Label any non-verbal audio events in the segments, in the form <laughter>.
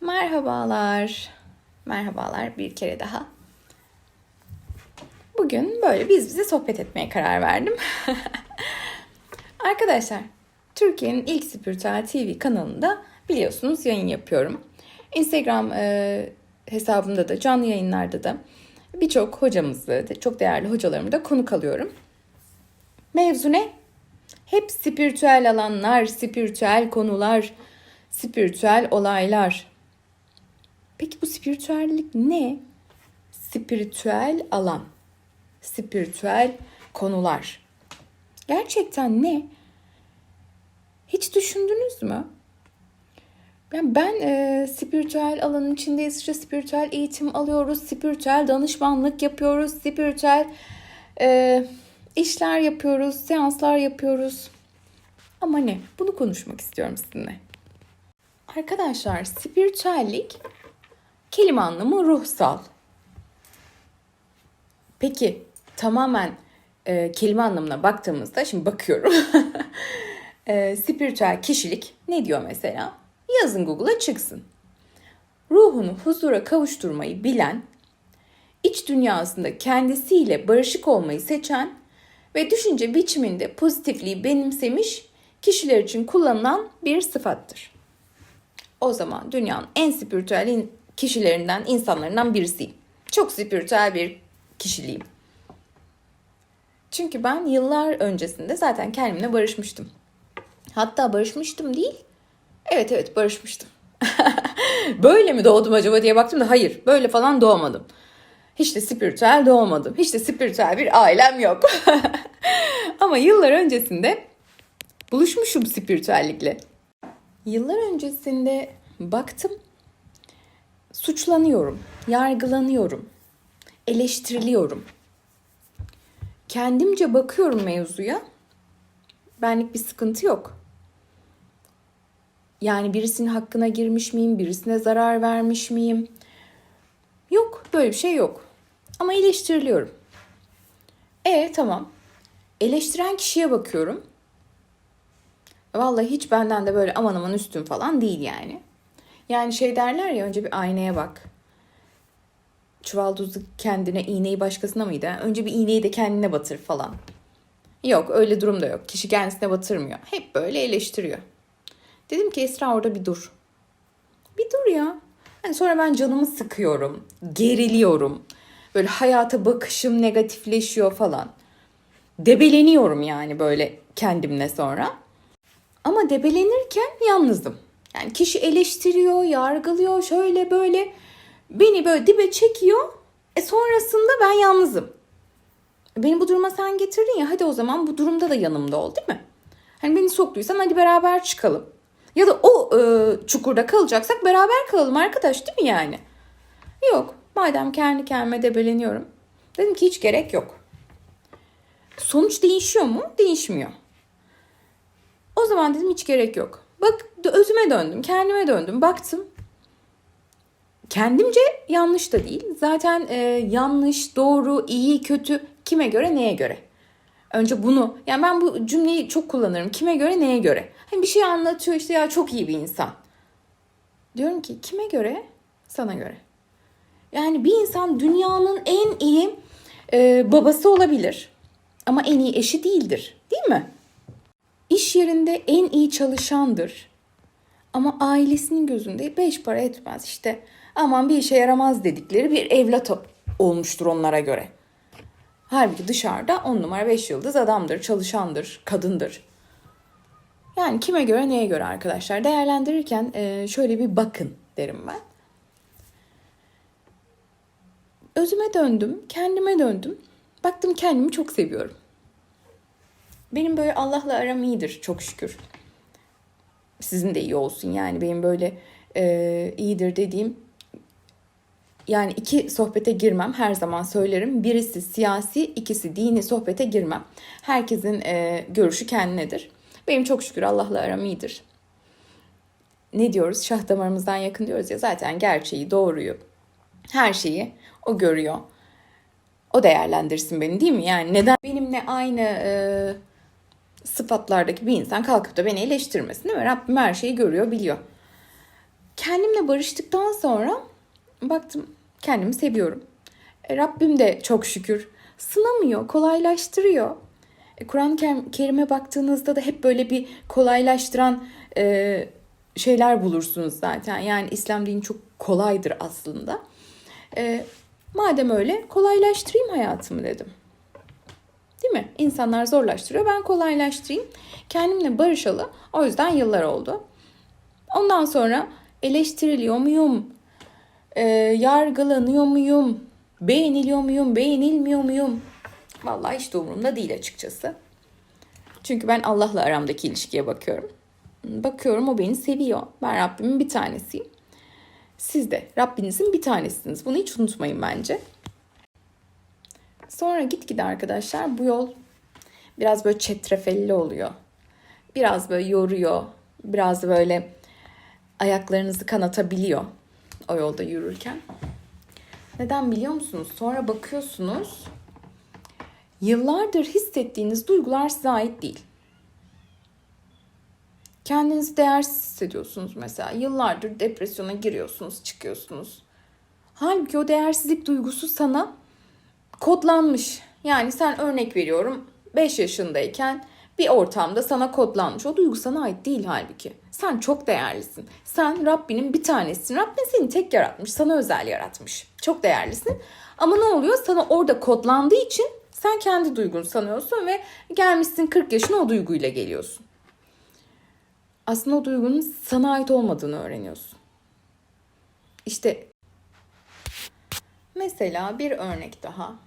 Merhabalar. Merhabalar bir kere daha. Bugün böyle biz bize sohbet etmeye karar verdim. <laughs> Arkadaşlar, Türkiye'nin ilk spiritüel TV kanalında biliyorsunuz yayın yapıyorum. Instagram e, hesabımda da canlı yayınlarda da birçok hocamızı, çok değerli hocalarımı da konuk alıyorum. Mevzu ne? Hep spiritüel alanlar, spiritüel konular, spiritüel olaylar. Peki bu spiritüellik ne? Spiritüel alan, spiritüel konular. Gerçekten ne? Hiç düşündünüz mü? Yani ben e, spiritüel alanın içindeyiz. İşte spiritüel eğitim alıyoruz. Spiritüel danışmanlık yapıyoruz. Spiritüel e, işler yapıyoruz. Seanslar yapıyoruz. Ama ne? Bunu konuşmak istiyorum sizinle. Arkadaşlar spiritüellik kelime anlamı ruhsal. Peki tamamen e, kelime anlamına baktığımızda şimdi bakıyorum. <laughs> e, spiritüel kişilik ne diyor mesela? Yazın Google'a çıksın. Ruhunu huzura kavuşturmayı bilen, iç dünyasında kendisiyle barışık olmayı seçen ve düşünce biçiminde pozitifliği benimsemiş kişiler için kullanılan bir sıfattır. O zaman dünyanın en spiritüel kişilerinden, insanlarından birisiyim. Çok spiritüel bir kişiliğim. Çünkü ben yıllar öncesinde zaten kendimle barışmıştım. Hatta barışmıştım değil. Evet evet barışmıştım. <laughs> böyle mi doğdum acaba diye baktım da hayır böyle falan doğmadım. Hiç de spiritüel doğmadım. Hiç de spiritüel bir ailem yok. <laughs> Ama yıllar öncesinde buluşmuşum spiritüellikle. Yıllar öncesinde baktım suçlanıyorum, yargılanıyorum, eleştiriliyorum. Kendimce bakıyorum mevzuya. Benlik bir sıkıntı yok. Yani birisinin hakkına girmiş miyim, birisine zarar vermiş miyim? Yok, böyle bir şey yok. Ama eleştiriliyorum. E tamam. Eleştiren kişiye bakıyorum. Vallahi hiç benden de böyle aman aman üstün falan değil yani. Yani şey derler ya önce bir aynaya bak. Çuvalduzu kendine, iğneyi başkasına mıydı? Önce bir iğneyi de kendine batır falan. Yok öyle durum da yok. Kişi kendisine batırmıyor. Hep böyle eleştiriyor. Dedim ki Esra orada bir dur. Bir dur ya. Hani sonra ben canımı sıkıyorum. Geriliyorum. Böyle hayata bakışım negatifleşiyor falan. Debeleniyorum yani böyle kendimle sonra. Ama debelenirken yalnızdım. Yani kişi eleştiriyor, yargılıyor, şöyle böyle beni böyle dibe çekiyor. E sonrasında ben yalnızım. Beni bu duruma sen getirdin ya hadi o zaman bu durumda da yanımda ol değil mi? Hani beni soktuysan hadi beraber çıkalım. Ya da o e, çukurda kalacaksak beraber kalalım arkadaş değil mi yani? Yok. Madem kendi kendime debeleniyorum. Dedim ki hiç gerek yok. Sonuç değişiyor mu? Değişmiyor. O zaman dedim hiç gerek yok. Bak özüme döndüm, kendime döndüm, baktım. Kendimce yanlış da değil. Zaten e, yanlış, doğru, iyi, kötü kime göre, neye göre? Önce bunu, yani ben bu cümleyi çok kullanırım. Kime göre, neye göre? Hani bir şey anlatıyor işte ya çok iyi bir insan. Diyorum ki kime göre? Sana göre. Yani bir insan dünyanın en iyi e, babası olabilir. Ama en iyi eşi değildir. Değil mi? İş yerinde en iyi çalışandır. Ama ailesinin gözünde beş para etmez işte. Aman bir işe yaramaz dedikleri bir evlat olmuştur onlara göre. Halbuki dışarıda on numara beş yıldız adamdır, çalışandır, kadındır. Yani kime göre neye göre arkadaşlar değerlendirirken e, şöyle bir bakın derim ben. Özüme döndüm, kendime döndüm. Baktım kendimi çok seviyorum. Benim böyle Allah'la aram iyidir çok şükür. Sizin de iyi olsun yani benim böyle e, iyidir dediğim yani iki sohbete girmem her zaman söylerim. Birisi siyasi, ikisi dini sohbete girmem. Herkesin e, görüşü kendinedir. Benim çok şükür Allah'la aram iyidir. Ne diyoruz? Şah damarımızdan yakın diyoruz ya zaten gerçeği, doğruyu, her şeyi o görüyor. O değerlendirsin beni değil mi? Yani neden benimle aynı e, sıfatlardaki bir insan kalkıp da beni eleştirmesin değil mi? Rabbim her şeyi görüyor, biliyor. Kendimle barıştıktan sonra baktım kendimi seviyorum. E, Rabbim de çok şükür sınamıyor, kolaylaştırıyor. E, Kur'an-ı Kerim- Kerim'e baktığınızda da hep böyle bir kolaylaştıran e, şeyler bulursunuz zaten. Yani İslam dini çok kolaydır aslında. E, madem öyle kolaylaştırayım hayatımı dedim. Değil mi? İnsanlar zorlaştırıyor. Ben kolaylaştırayım. Kendimle barışalı. O yüzden yıllar oldu. Ondan sonra eleştiriliyor muyum? Ee, yargılanıyor muyum? Beğeniliyor muyum? Beğenilmiyor muyum? Vallahi hiç de umurumda değil açıkçası. Çünkü ben Allah'la aramdaki ilişkiye bakıyorum. Bakıyorum o beni seviyor. Ben Rabbimin bir tanesiyim. Siz de Rabbinizin bir tanesiniz. Bunu hiç unutmayın bence. Sonra gitgide arkadaşlar bu yol biraz böyle çetrefelli oluyor. Biraz böyle yoruyor. Biraz böyle ayaklarınızı kanatabiliyor o yolda yürürken. Neden biliyor musunuz? Sonra bakıyorsunuz yıllardır hissettiğiniz duygular size ait değil. Kendinizi değersiz hissediyorsunuz mesela. Yıllardır depresyona giriyorsunuz, çıkıyorsunuz. Halbuki o değersizlik duygusu sana kodlanmış. Yani sen örnek veriyorum 5 yaşındayken bir ortamda sana kodlanmış. O duygu sana ait değil halbuki. Sen çok değerlisin. Sen Rabbinin bir tanesisin. Rabbin seni tek yaratmış. Sana özel yaratmış. Çok değerlisin. Ama ne oluyor? Sana orada kodlandığı için sen kendi duygunu sanıyorsun ve gelmişsin 40 yaşına o duyguyla geliyorsun. Aslında o duygunun sana ait olmadığını öğreniyorsun. İşte mesela bir örnek daha.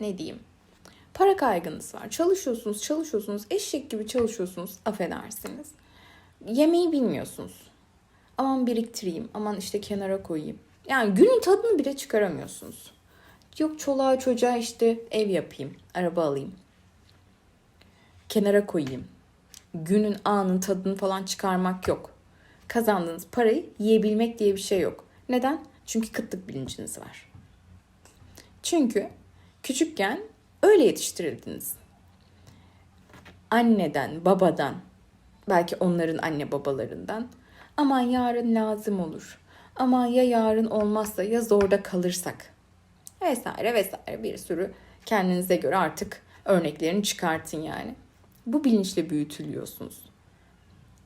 Ne diyeyim? Para kaygınız var. Çalışıyorsunuz, çalışıyorsunuz. Eşek gibi çalışıyorsunuz. Affedersiniz. Yemeği bilmiyorsunuz. Aman biriktireyim. Aman işte kenara koyayım. Yani günün tadını bile çıkaramıyorsunuz. Yok çoluğa çocuğa işte ev yapayım. Araba alayım. Kenara koyayım. Günün anın tadını falan çıkarmak yok. Kazandığınız parayı yiyebilmek diye bir şey yok. Neden? Çünkü kıtlık bilinciniz var. Çünkü küçükken öyle yetiştirildiniz. Anneden, babadan, belki onların anne babalarından. Aman yarın lazım olur. Aman ya yarın olmazsa ya zorda kalırsak. Vesaire vesaire bir sürü kendinize göre artık örneklerini çıkartın yani. Bu bilinçle büyütülüyorsunuz.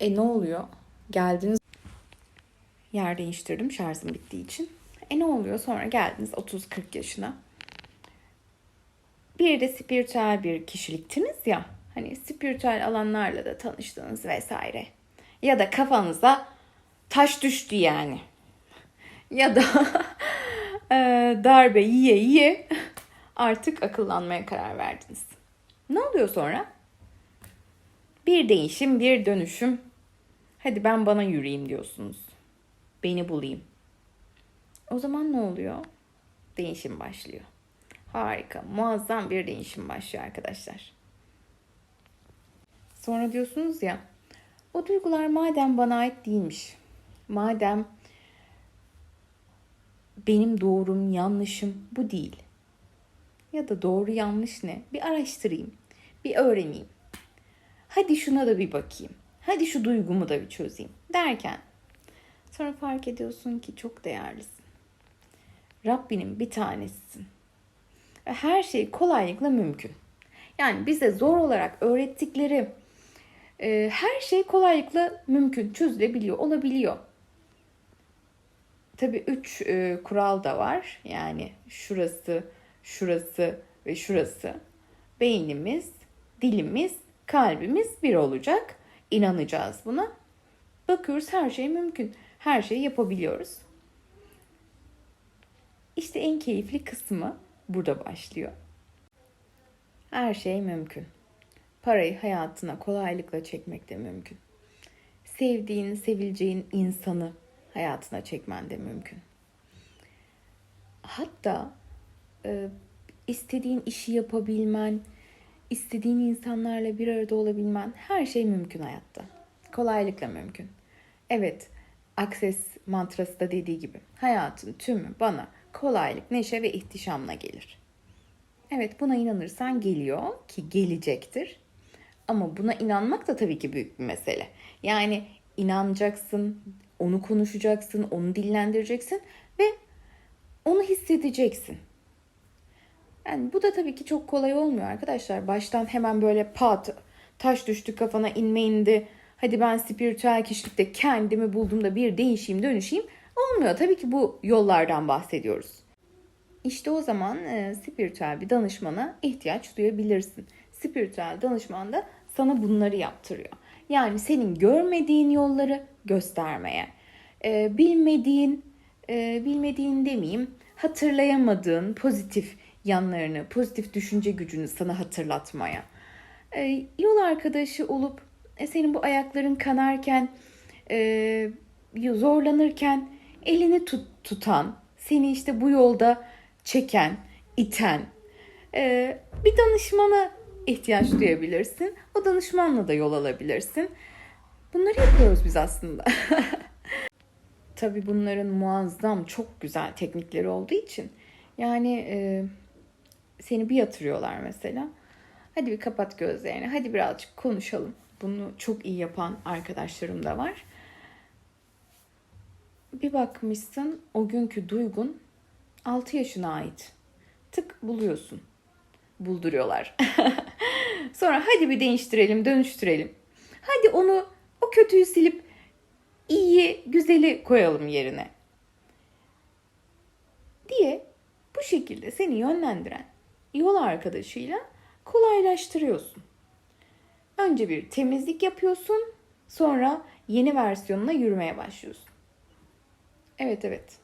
E ne oluyor? Geldiniz yer değiştirdim şarjım bittiği için. E ne oluyor? Sonra geldiniz 30-40 yaşına. Bir de spiritüel bir kişiliktiniz ya. Hani spiritüel alanlarla da tanıştınız vesaire. Ya da kafanıza taş düştü yani. Ya da <laughs> e, darbe yiye yiye artık akıllanmaya karar verdiniz. Ne oluyor sonra? Bir değişim, bir dönüşüm. Hadi ben bana yürüyeyim diyorsunuz. Beni bulayım. O zaman ne oluyor? Değişim başlıyor. Harika, muazzam bir değişim başlıyor arkadaşlar. Sonra diyorsunuz ya, o duygular madem bana ait değilmiş, madem benim doğrum, yanlışım bu değil. Ya da doğru yanlış ne? Bir araştırayım, bir öğreneyim. Hadi şuna da bir bakayım. Hadi şu duygumu da bir çözeyim derken sonra fark ediyorsun ki çok değerlisin. Rabbinin bir tanesisin. Ve her şey kolaylıkla mümkün. Yani bize zor olarak öğrettikleri e, her şey kolaylıkla mümkün, çözülebiliyor, olabiliyor. Tabii üç e, kural da var. Yani şurası, şurası ve şurası. Beynimiz, dilimiz, kalbimiz bir olacak. İnanacağız buna. Bakıyoruz her şey mümkün. Her şeyi yapabiliyoruz. İşte en keyifli kısmı burada başlıyor. Her şey mümkün. Parayı hayatına kolaylıkla çekmek de mümkün. Sevdiğin, sevileceğin insanı hayatına çekmen de mümkün. Hatta e, istediğin işi yapabilmen, istediğin insanlarla bir arada olabilmen her şey mümkün hayatta. Kolaylıkla mümkün. Evet, Akses mantrası da dediği gibi hayatın tümü bana kolaylık, neşe ve ihtişamla gelir. Evet buna inanırsan geliyor ki gelecektir. Ama buna inanmak da tabii ki büyük bir mesele. Yani inanacaksın, onu konuşacaksın, onu dillendireceksin ve onu hissedeceksin. Yani bu da tabii ki çok kolay olmuyor arkadaşlar. Baştan hemen böyle pat taş düştü kafana inme. Hadi ben spiritüel kişilikte kendimi buldum da bir değişeyim dönüşeyim. Olmuyor. Tabii ki bu yollardan bahsediyoruz. İşte o zaman e, spiritüel bir danışmana ihtiyaç duyabilirsin. Spiritüel danışman da sana bunları yaptırıyor. Yani senin görmediğin yolları göstermeye, e, bilmediğin, e, bilmediğin demeyeyim, hatırlayamadığın pozitif yanlarını, pozitif düşünce gücünü sana hatırlatmaya. E, yol arkadaşı olup e, senin bu ayakların kanarken, e, zorlanırken elini tut, tutan, seni işte bu yolda çeken, iten e, bir danışmana ihtiyaç duyabilirsin. O danışmanla da yol alabilirsin. Bunları yapıyoruz biz aslında. <laughs> Tabii bunların muazzam, çok güzel teknikleri olduğu için yani e, seni bir yatırıyorlar mesela. Hadi bir kapat gözlerini, hadi birazcık konuşalım. Bunu çok iyi yapan arkadaşlarım da var. Bir bakmışsın o günkü duygun 6 yaşına ait. Tık buluyorsun. Bulduruyorlar. <laughs> Sonra hadi bir değiştirelim, dönüştürelim. Hadi onu o kötüyü silip iyiyi, güzeli koyalım yerine. Diye bu şekilde seni yönlendiren yol arkadaşıyla kolaylaştırıyorsun. Önce bir temizlik yapıyorsun, sonra yeni versiyonuna yürümeye başlıyorsun. Evet evet.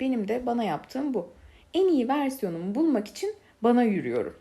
Benim de bana yaptığım bu. En iyi versiyonumu bulmak için bana yürüyorum.